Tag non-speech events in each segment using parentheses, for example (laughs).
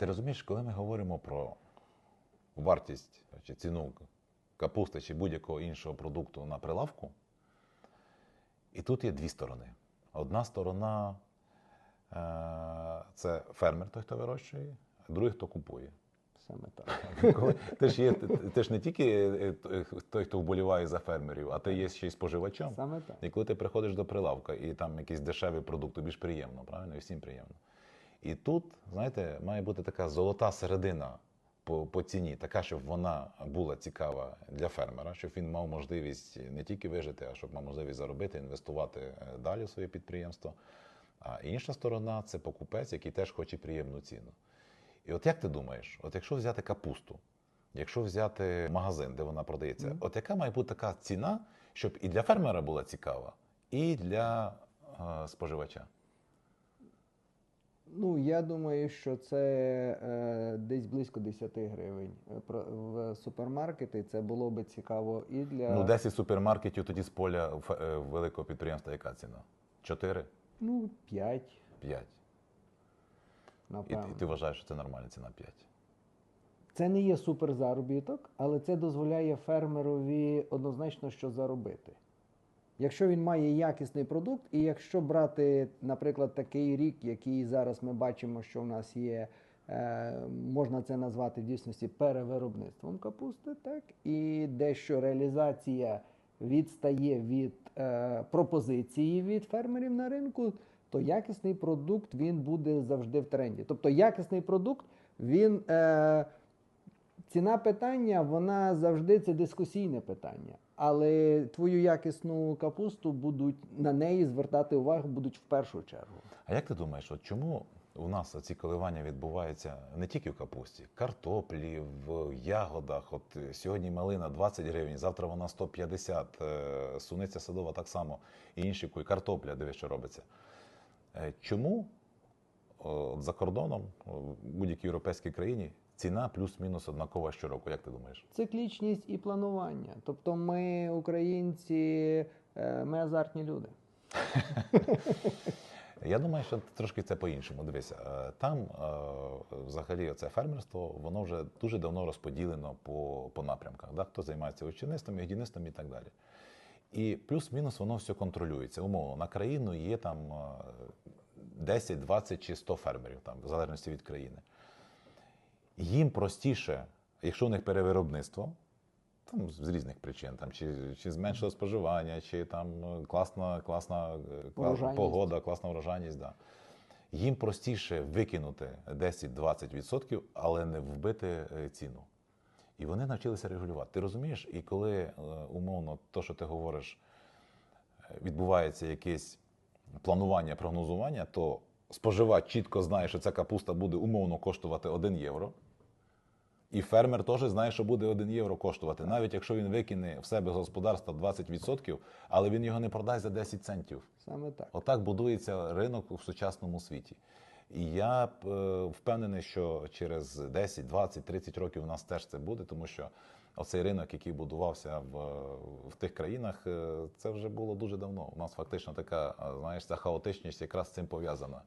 Ти розумієш, коли ми говоримо про вартість чи ціну капусти чи будь-якого іншого продукту на прилавку, і тут є дві сторони. Одна сторона е, це фермер, той, хто вирощує, а другий, хто купує. Саме так. (laughs) Ти ж є, ти, ти ж не тільки е, е, той, хто вболіває за фермерів, а ти є ще й споживачем. Саме так. І коли ти приходиш до прилавка і там якийсь дешевий продукт, тобі ж приємно, правильно? І всім приємно. І тут, знаєте, має бути така золота середина по, по ціні, така, щоб вона була цікава для фермера, щоб він мав можливість не тільки вижити, а щоб мав можливість заробити, інвестувати е, далі в своє підприємство. А інша сторона це покупець, який теж хоче приємну ціну. І от як ти думаєш, от якщо взяти капусту, якщо взяти магазин, де вона продається, Мгм. от яка має бути така ціна, щоб і для фермера була цікава, і для е, споживача? Ну, я думаю, що це е, десь близько 10 гривень. Е, про- В супермаркети це було би цікаво і для Ну, 10 супермаркетів тоді з поля в- е, великого підприємства, яка ціна? 4? ну, 5, 5. І, напевно. і ти вважаєш, що це нормальна ціна 5. Це не є суперзаробіток, але це дозволяє фермерові однозначно що заробити. Якщо він має якісний продукт, і якщо брати, наприклад, такий рік, який зараз ми бачимо, що в нас є, е, можна це назвати в дійсності перевиробництвом капусти, так і дещо реалізація відстає від е, пропозиції від фермерів на ринку, то якісний продукт він буде завжди в тренді. Тобто якісний продукт він. Е, Ціна питання, вона завжди це дискусійне питання. Але твою якісну капусту будуть на неї звертати увагу будуть в першу чергу. А як ти думаєш, от чому у нас ці коливання відбуваються не тільки в капусті, картоплі, в ягодах? От е, сьогодні малина 20 гривень, завтра вона 150, е, суниця садова так само, і інші ку- і картопля, диви, що робиться. Е, Чому от за кордоном, в будь-якій європейській країні, ціна плюс-мінус однакова щороку? Як ти думаєш? Циклічність і планування. Тобто, ми, українці, е, ми азартні люди. Я думаю, що трошки це по-іншому. Дивися, е, там е, взагалі це фермерство, воно вже дуже давно розподілено по, по напрямках. Да? Хто займається овочівництвом, ягідництвом і так далі. І плюс-мінус воно все контролюється. Умовно, на країну є там е, 10, 20 чи 100 фермерів, там, в залежності від країни. Їм простіше, якщо у них перевиробництво, там з різних причин, там, чи, чи зменшило споживання, чи там е, класна, класна е, погода, класна урожайність. Да. Їм простіше викинути 10-20%, але не вбити е, ціну. І вони навчилися регулювати. Ти розумієш, і коли умовно то, що ти говориш, відбувається якесь планування, прогнозування, то споживач чітко знає, що ця капуста буде умовно коштувати 1 євро. І фермер теж знає, що буде 1 євро коштувати, навіть якщо він викине в себе з господарства 20%, але він його не продасть за 10 центів. Саме так. Отак будується ринок в сучасному світі. І я е, впевнений, що через 10, 20, 30 років у нас теж це буде, тому що оцей ринок, який будувався в, в тих країнах, е, це вже було дуже давно. У нас фактично така, знаєш, ця хаотичність якраз з цим пов'язана.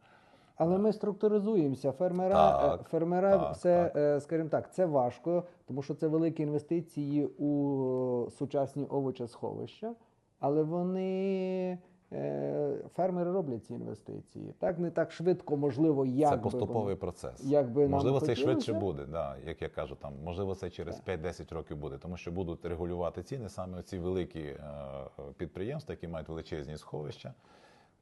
Але ми структуризуємося. Фермера, Так, е, фермера так, це, так. е, скажімо так, це важко, тому що це великі інвестиції у сучасні овочесховища, але вони. е, Фермери роблять ці інвестиції. Так не так швидко, можливо, як це поступовий вони- процес. як би нам можливо, це хотілося. швидше буде, да, як я кажу, там можливо, це через 5-10 років буде, тому що будуть регулювати ціни саме ці великі е, підприємства, які мають величезні сховища,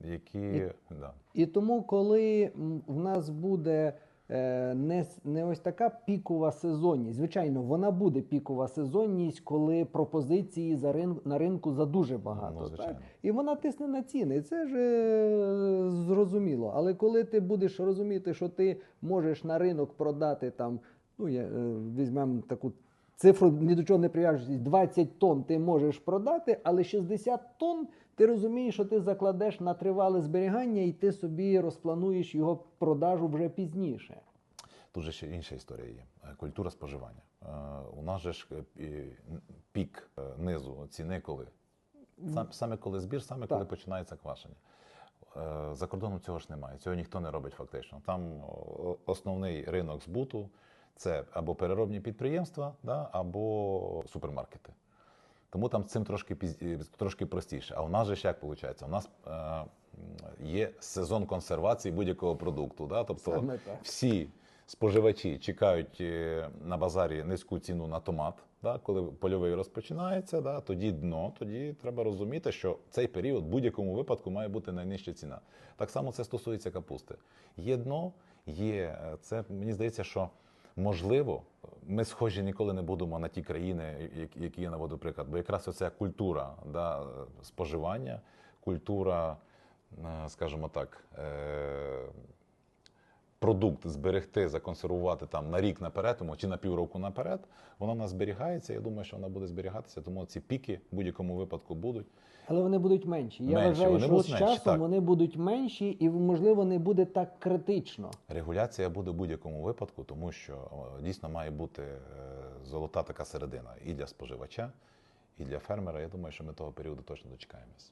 які да. І тому, коли в нас буде е, не, не ось така пікова сезонність, звичайно, вона буде пікова сезонність, коли пропозиції за рин, на ринку за дуже багато. Ну, звичайно. так? І вона тисне на ціни. Це ж е, зрозуміло. Але коли ти будеш розуміти, що ти можеш на ринок продати там, ну я, е, візьмемо таку. Цифру ні до чого не прив'яжусь, 20 тонн ти можеш продати, але 60 тонн ти розумієш, що ти закладеш на тривале зберігання, і ти собі розплануєш його продажу вже пізніше. Тут же ще інша історія є. Е, Культура споживання. Е, У нас же ж е, пік низу ціни коли? Саме коли збір, саме коли починається квашення. За кордоном цього ж немає. Цього ніхто не робить фактично. Там основний ринок збуту це або переробні підприємства, да, або супермаркети. Тому там з цим трошки е, трошки простіше. А у нас же ж як виходить? У нас е, є сезон консервації будь-якого продукту. Да? Тобто всі споживачі чекають е, на базарі низьку ціну на томат. Да? Коли польовий розпочинається, да? тоді дно, тоді треба розуміти, що цей період в будь-якому випадку має бути найнижча ціна. Так само це стосується капусти. Є дно, є е, це мені здається, що можливо, ми схожі ніколи не будемо на ті країни, які- я наводу приклад. Бо якраз оця культура да, споживання, культура, е, скажімо так, е, продукт зберегти, законсервувати там на рік наперед, тому чи на півроку наперед, вона в нас зберігається. Я думаю, що вона буде зберігатися, тому ці піки в будь-якому випадку будуть. Але вони будуть менші. Я Менші, вважаю, вони що будуть з менші, часом так. вони будуть менші і, можливо, не буде так критично. Регуляція буде в будь-якому випадку, тому що о, дійсно має бути е, золота така середина і для споживача, і для фермера. Я думаю, що ми того періоду точно дочекаємось.